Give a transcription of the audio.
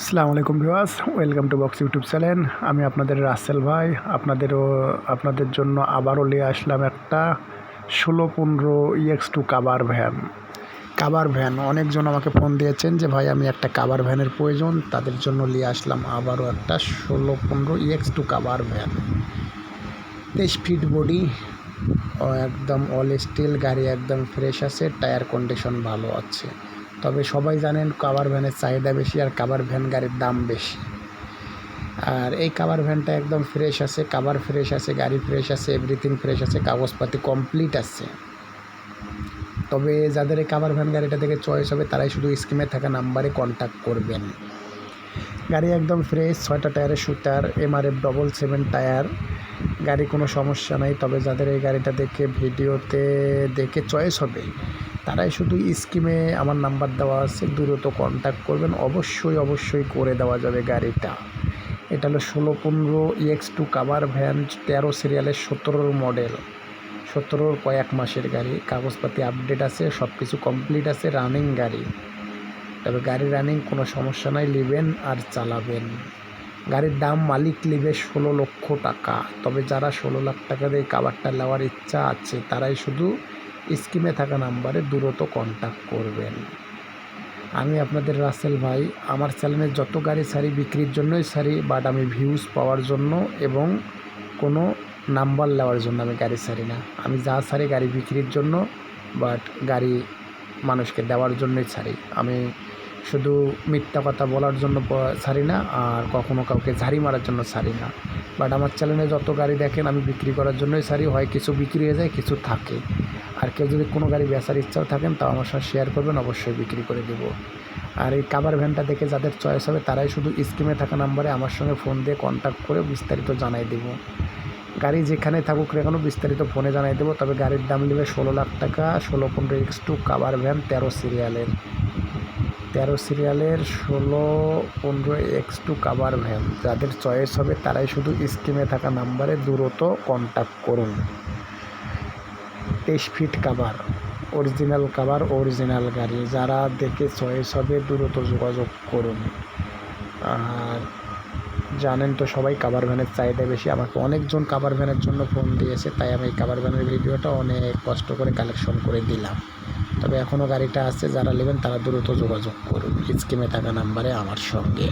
আসসালামু আলাইকুম viewers, welcome to box YouTube channel. আমি আপনাদের রাসেল ভাই, আপনাদেরও, আপনাদের জন্য আবারও নিয়ে আসলাম একটা ষোলো পনেরো EX two cover van cover van অনেকজন আমাকে ফোন দিয়েছেন যে, ভাই, আমি একটা কাবার ভ্যানের প্রয়োজন। তাদের জন্য নিয়ে আসলাম আবারও একটা ষোলো পনেরো ইএক্স টু কাবার ভ্যান তেইশ ফিট বডি একদম অল স্টিল গাড়ি একদম ফ্রেশ আছে টায়ার কন্ডিশন ভালো আছে। তবে সবাই জানেন কাভার ভ্যানের চাহিদা বেশি আর কাভার ভ্যান গাড়ির দাম বেশি। আর এই কাভার ভ্যানটা একদম ফ্রেশ আছে কাভার ফ্রেশ আছে, গাড়ি ফ্রেশ আছে এভরিথিং ফ্রেশ আছে, কাগজপাতি কমপ্লিট আছে। তবে যাদের এই কাভার ভ্যান গাড়িটা থেকে চয়েস হবে, তারাই শুধু স্কিমে থাকা নাম্বারে কন্ট্যাক্ট করবেন। গাড়ি একদম ফ্রেশ ছয়টা টায়ারের শুটার এমআরএফ ডবল সেভেন টায়ার গাড়ি কোনো সমস্যা নাই। তবে যাদের এই গাড়িটা দেখে, ভিডিওতে দেখে চয়েস হবে তারাই শুধু স্কিমে আমার নাম্বার দেওয়া আছে, দ্রুত কন্ট্যাক্ট করবেন। অবশ্যই অবশ্যই করে দেওয়া যাবে গাড়িটা। এটা হলো ষোলো পনেরো ইএক্স টু কাভার ভ্যান তেরো সিরিয়ালের সতেরোর মডেল সতেরোর কয়েক মাসের গাড়ি। কাগজপাতি আপডেট আছে সব কিছু কমপ্লিট আছে রানিং গাড়ি। তবে গাড়ি রানিং কোনো সমস্যা নাই, নেবেন আর চালাবেন। গাড়ির দাম মালিক নেবে ষোলো লক্ষ টাকা। তবে যারা ষোলো লাখ টাকা দিয়ে কাবারটা নেওয়ার ইচ্ছা আছে, তারাই শুধু স্কিমে থাকা নাম্বারে দ্রুত কন্ট্যাক্ট করবেন। আমি আপনাদের রাসেল ভাই, আমার চ্যানেলে যত গাড়ি সারি বিক্রির জন্যই সারি বাট আমি ভিউজ পাওয়ার জন্য এবং কোনো নাম্বার নেওয়ার জন্য আমি গাড়ি সারি না। আমি যা সারি গাড়ি বিক্রির জন্য বাট গাড়ি মানুষকে দেওয়ার জন্যই ছাড়ি আমি শুধু মিথ্যা কথা বলার জন্য ছাড়ি না, আর কখনো কাউকে ঝাড়ি মারার জন্য ছাড়ি না। বাট আমার চ্যানেলে যত গাড়ি দেখেন, আমি বিক্রি করার জন্যই ছাড়ি হয় কিছু বিক্রি হয়ে যায়, কিছু থাকে। আর কেউ যদি কোনো গাড়ি বেচার ইচ্ছাও থাকেন, তাও আমার সাথে শেয়ার করবেন, অবশ্যই বিক্রি করে দেবো। আর এই কাবার ভ্যানটা দেখে যাদের চয়েস হবে, তারাই শুধু স্কিমে থাকা নাম্বারে আমার সঙ্গে ফোন দিয়ে কন্ট্যাক্ট করে বিস্তারিত জানাই দেবো। গাড়ি যেখানে থাকুক না কেন, বিস্তারিত ফোনে জানাই দেবো। তবে গাড়ির দাম নেবে ষোলো লাখ টাকা, ষোলো পনেরো এক্স টু কাবার ভ্যান তেরো সিরিয়ালের তেরো সিরিয়ালের ষোলো পনেরো এক্স টু কাবার ভ্যান যাদের চয়েস হবে, তারাই শুধু স্কিমে থাকা নাম্বারে দ্রুত কন্ট্যাক্ট করুন। তেইশ ফিট কাবার অরিজিনাল কাবার অরিজিনাল গাড়ি। যারা দেখে চয়েস হবে দ্রুত যোগাযোগ করুন। আর জানেন তো সবাই কাবার ভ্যানের চাহিদা বেশি। আমাকে অনেকজন কাবার ভ্যানের জন্য ফোন দিয়েছে, তাই আমি কাবার ভ্যানের ভিডিওটা অনেক কষ্ট করে কালেকশন করে দিলাম। তবে এখনও গাড়িটা আছে, যারা নেবেন, তারা দ্রুত যোগাযোগ করুন। স্কিমে থাকা নাম্বারে আমার সঙ্গে।